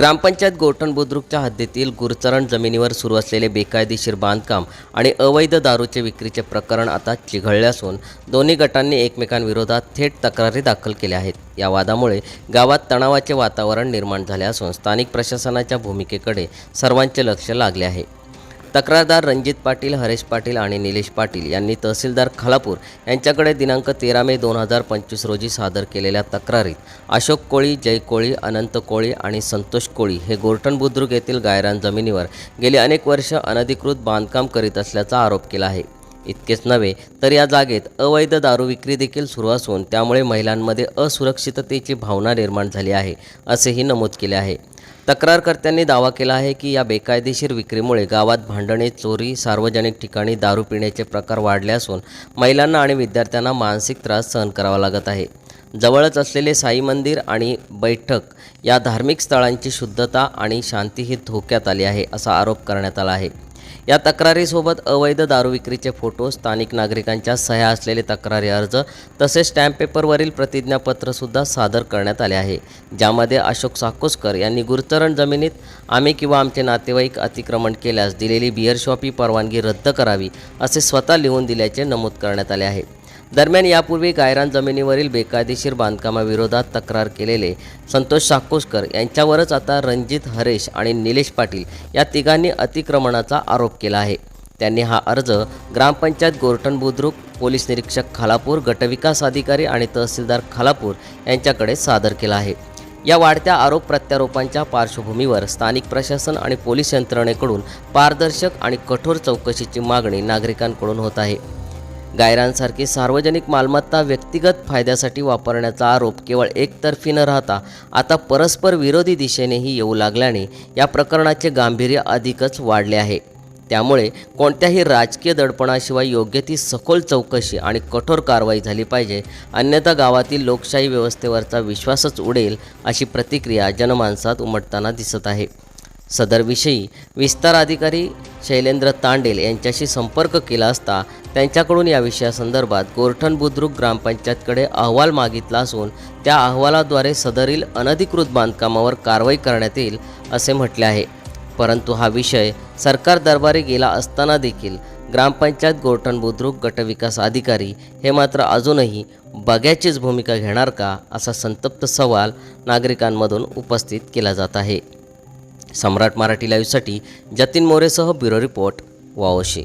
ग्रामपंचायत गोठण बुद्रुकच्या हद्दीतील गुरचरण जमिनीवर सुरू असलेले बेकायदेशीर बांधकाम आणि अवैध दारूचे विक्रीचे प्रकरण आता चिघळले असून दोन्ही गटांनी एकमेकांविरोधात थेट तक्रारी दाखल केल्या आहेत. या वादामुळे गावात तणावाचे वातावरण निर्माण झाले असून स्थानिक प्रशासनाच्या भूमिकेकडे सर्वांचे लक्ष लागले आहे. तक्रारदार रणजित पाटील हरेश पाटील आणि निलेश पाटील यांनी तहसीलदार खालापूर यांच्याकडे दिनांक तेरा मे दोन हजार पंचवीस रोजी सादर केलेल्या तक्रारीत अशोक कोळी जय कोळी अनंत कोळी आणि संतोष कोळी हे गोरठण बुद्रुक येथील गायरान जमिनीवर गेली अनेक वर्ष अनधिकृत बांधकाम करीत असल्याचा आरोप केला आहे. इतकेच नव्हे तर या जागेत अवैध दारू विक्री देखील सुरू असून त्यामुळे महिलांमध्ये असुरक्षिततेची भावना निर्माण झाली आहे असेही नमूद केले आहे. तक्रारकर्त्यांनी दावा केला आहे की या बेकायदेशीर विक्रीमुळे गावात भांडणे चोरी सार्वजनिक ठिकाणी दारू पिण्याचे प्रकार वाढले असून महिलांना आणि विद्यार्थ्यांना मानसिक त्रास सहन करावा लागत आहे. जवळच असलेले साई मंदिर आणि बैठक या धार्मिक स्थळांची शुद्धता आणि शांती ही धोक्यात आली आहे असा आरोप करण्यात आला आहे. या तक्रारीसोबत अवैध दारू विक्रीचे फोटो स्थानिक नागरिकांच्या सह्या असलेले तक्रारी अर्ज तसेच स्टॅम्प पेपरवरील प्रतिज्ञापत्रसुद्धा सादर करण्यात आले आहे. ज्यामध्ये अशोक साकोसकर यांनी गुरुचरण जमिनीत आम्ही किंवा आमचे नातेवाईक अतिक्रमण केल्यास दिलेली बिअर शॉपी परवानगी रद्द करावी असे स्वतः लिहून दिल्याचे नमूद करण्यात आले आहे. दरम्यान यापूर्वी गायरान जमिनीवरील बेकायदेशीर बांधकामाविरोधात तक्रार केलेले संतोष साकोसकर यांच्यावरच आता रणजित हरेश आणि निलेश पाटील या तिघांनी अतिक्रमणाचा आरोप केला आहे. त्यांनी हा अर्ज ग्रामपंचायत गोरठण बुद्रुक पोलीस निरीक्षक खालापूर गटविकास अधिकारी आणि तहसीलदार खालापूर यांच्याकडे सादर केला आहे. या वाढत्या आरोप प्रत्यारोपांच्या पार्श्वभूमीवर स्थानिक प्रशासन आणि पोलीस यंत्रणेकडून पारदर्शक आणि कठोर चौकशीची मागणी नागरिकांकडून होत आहे. गायरांसारखी सार्वजनिक मालमत्ता व्यक्तिगत फायद्यासाठी वापरण्याचा आरोप केवळ एकतर्फी न राहता आता परस्पर विरोधी दिशेनेही येऊ लागल्याने या प्रकरणाचे गांभीर्य अधिकच वाढले आहे. त्यामुळे कोणत्याही राजकीय दडपणाशिवाय योग्य ती सखोल चौकशी आणि कठोर कारवाई झाली पाहिजे अन्यथा गावातील लोकशाही व्यवस्थेवरचा विश्वासच उडेल अशी प्रतिक्रिया जनमानसात उमटताना दिसत आहे. सदरविषयी विस्तार अधिकारी शैलेंद्र तांडेल यांच्याशी संपर्क केला असता त्यांच्याकडून या विषयासंदर्भात गोरठण बुद्रुक ग्रामपंचायतकडे अहवाल मागितला असून त्या अहवालाद्वारे सदरील अनधिकृत बांधकामावर कारवाई करण्यात येईल असे म्हटले आहे. परंतु हा विषय सरकार दरबारी गेला असताना देखील ग्रामपंचायत गोरठण बुद्रुक गटविकास अधिकारी हे मात्र अजूनही बघ्याचीच भूमिका घेणार का असा संतप्त सवाल नागरिकांमधून उपस्थित केला जात आहे. सम्राट मराठी लाईव्हसाठी जतीन मोरेसह ब्युरो रिपोर्ट वावशी.